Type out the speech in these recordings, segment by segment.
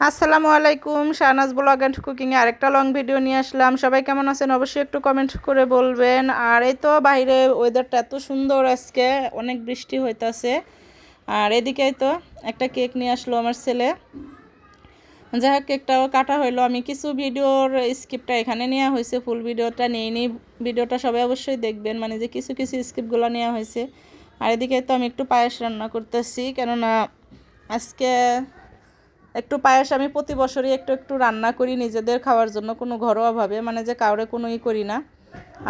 আসসালামু আলাইকুম, Shahnaz blog and কুকিংয়ে আরেকটা লং ভিডিও নিয়ে আসলাম। সবাই কেমন আছেন? অবশ্যই একটু কমেন্ট করে বলবেন। আর এই তো বাইরে ওয়েদারটা এত সুন্দর আজকে, অনেক বৃষ্টি হইতাছে। আর এদিকেই তো একটা কেক নিয়ে আসলো আমার ছেলে। যাই হোক কেকটাও কাটা হইল। আমি কিছু ভিডিওর স্কিপটা এখানে নেওয়া হয়েছে ফুল ভিডিওটা নিয়ে নিই ভিডিওটা সবাই অবশ্যই দেখবেন মানে যে কিছু কিছু স্কিপগুলো নেওয়া হয়েছে আর এদিকে তো আমি একটু পায়েস রান্না করতেছি, কেননা আজকে একটু পায়েস আমি প্রতি বছরই একটু একটু রান্না করি নিজেদের খাওয়ার জন্য কোনো ঘরোয়াভাবে মানে যে কাউরে কোনো ই করি না।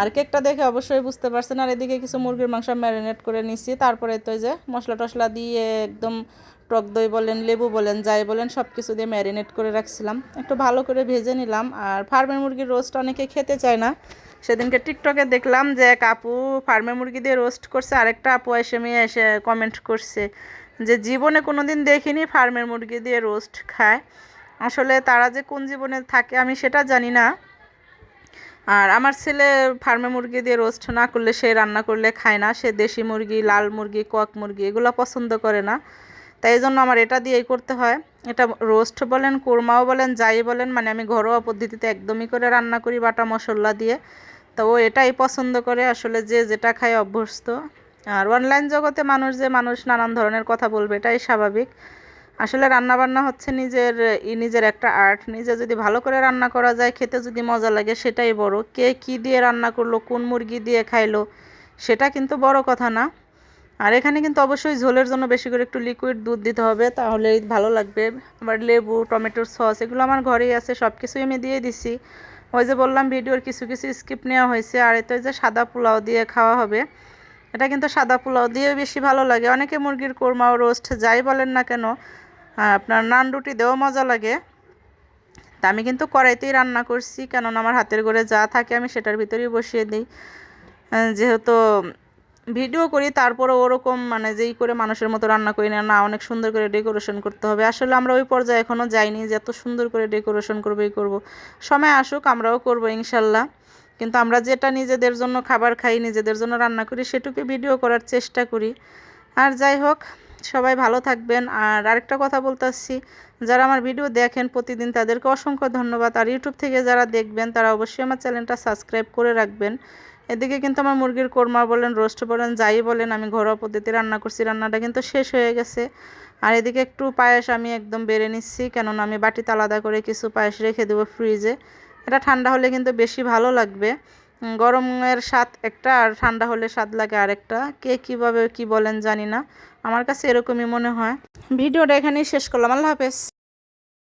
আর কেকটা দেখে অবশ্যই বুঝতে পারছেন। আর এদিকে কিছু মুরগির মাংস ম্যারিনেট করে নিছি। তারপরে তো যে মশলা টশলা দিয়ে একদম টক দই বলেন, লেবু বলেন, যাই বলেন সব কিছু দিয়ে ম্যারিনেট করে রাখছিলাম। একটু ভালো করে ভেজে নিলাম। আর ফার্মের মুরগির রোস্ট অনেকে খেতে চায় না। সেদিনকে টিকটকে দেখলাম যে এক আপু ফার্মের মুরগি দিয়ে রোস্ট করছে। আরেকটা আপু এসে মেয়ে এসে কমেন্ট করছে যে, জীবনে কোনো দিন দেখিনি ফার্মের মুরগি দিয়ে রোস্ট খায়। আসলে তারা যে কোন জীবনে থাকে আমি সেটা জানি না। আর আমার ছেলে ফার্মে মুরগি দিয়ে রোস্ট না করলে, সে রান্না করলে খায় না। সে দেশি মুরগি, লাল মুরগি, কক মুরগি, এগুলো পছন্দ করে না। তাই এই জন্য আমার এটা দিয়েই করতে হয়। এটা রোস্ট বলেন, কোরমাও বলেন, যাই বলেন মানে আমি ঘরোয়া পদ্ধতিতে একদমই করে রান্না করি বাটা মশলা দিয়ে। তো ও এটাই পছন্দ করে, আসলে যে যেটা খায় অভ্যস্ত। আর অনলাইন জগতে মানুষ যে মানুষ নানান ধরনের কথা বলবে, এটাই স্বাভাবিক। আসলে রান্না বান্না হচ্ছে নিজের নিজের একটা আর্ট নিজে যদি ভালো করে রান্না করা যায়, খেতে যদি মজা লাগে, সেটাই বড়। কে কি দিয়ে রান্না করল, কোন মুরগি দিয়ে খাইলো, সেটা কিন্তু বড় কথা না। আর এখানে কিন্তু অবশ্যই ঝোলের জন্য বেশি করে একটু লিকুইড দুধ দিতে হবে তাহলে ভালো লাগবে। আবার লেবু, টমেটোর সস, এগুলো আমার ঘরেই আছে সব কিছুই আমি দিয়ে দিছি। ওই যে বললাম, ভিডিওর কিছু কিছু স্কিপ নেওয়া হয়েছে। আর এতে যে সাদা পোলাও দিয়ে খাওয়া হবে। এটা কিন্তু সাদা পোলাও দিয়ে বেশি ভালো লাগে। অনেকে মুরগির কোরমা রোস্ট যাই বলেন না কেন আপনার নান রুটি দেওয়া মজা লাগে। তা আমি কিন্তু কড়াইতেই রান্না করছি, কেননা আমার হাতের ঘরে যা থাকে আমি সেটার ভিতরেই বসিয়ে দিই। যেহেতু ভিডিও করি তারপরে ওরকম মানে যেই করে মানুষের মতো রান্না করি না না, অনেক সুন্দর করে ডেকোরেশন করতে হবে। আসলে আমরা ওই পর্যায়ে এখনও যাইনি যে এত সুন্দর করে ডেকোরেশন করব করব। সময় আসুক, আমরাও করব, ইনশাল্লাহ। কিন্তু আমরা যেটা নিজেদের জন্য খাবার খাই, নিজেদের জন্য রান্না করি, সেটুকু ভিডিও করার চেষ্টা করি। আর যাই হোক সবাই ভালো থাকবেন। আর আরেকটা কথা বলতেছি যারা আমার ভিডিও দেখেন প্রতিদিন তাদেরকে অসংখ্য ধন্যবাদ। আর ইউটিউব থেকে যারা দেখবেন, তারা অবশ্যই আমার চ্যানেলটা সাবস্ক্রাইব করে রাখবেন। এদিকে কিন্তু আমার মুরগির কোরমা বলেন, রোস্ট বলেন, যাই বলেন, আমি ঘরোয়া পদ্ধতি রান্না করছি, রান্নাটা কিন্তু শেষ হয়ে গেছে। আর এদিকে একটু পায়েস আমি একদম বেড়ে নিচ্ছি, কেননা আমি বাটিতে আলাদা করে কিছু পায়েস রেখে দেবো ফ্রিজে। এটা ঠান্ডা হলে কিন্তু বেশি ভালো লাগবে। গরমের স্বাদ একটা আর ঠান্ডা হলে স্বাদ লাগে আরেকটা। কে কীভাবে কি বলেন জানি না। আমার কাছে এরকমই মনে হয়। ভিডিওটা এখানেই শেষ করলাম। আল্লাহ হাফেজ।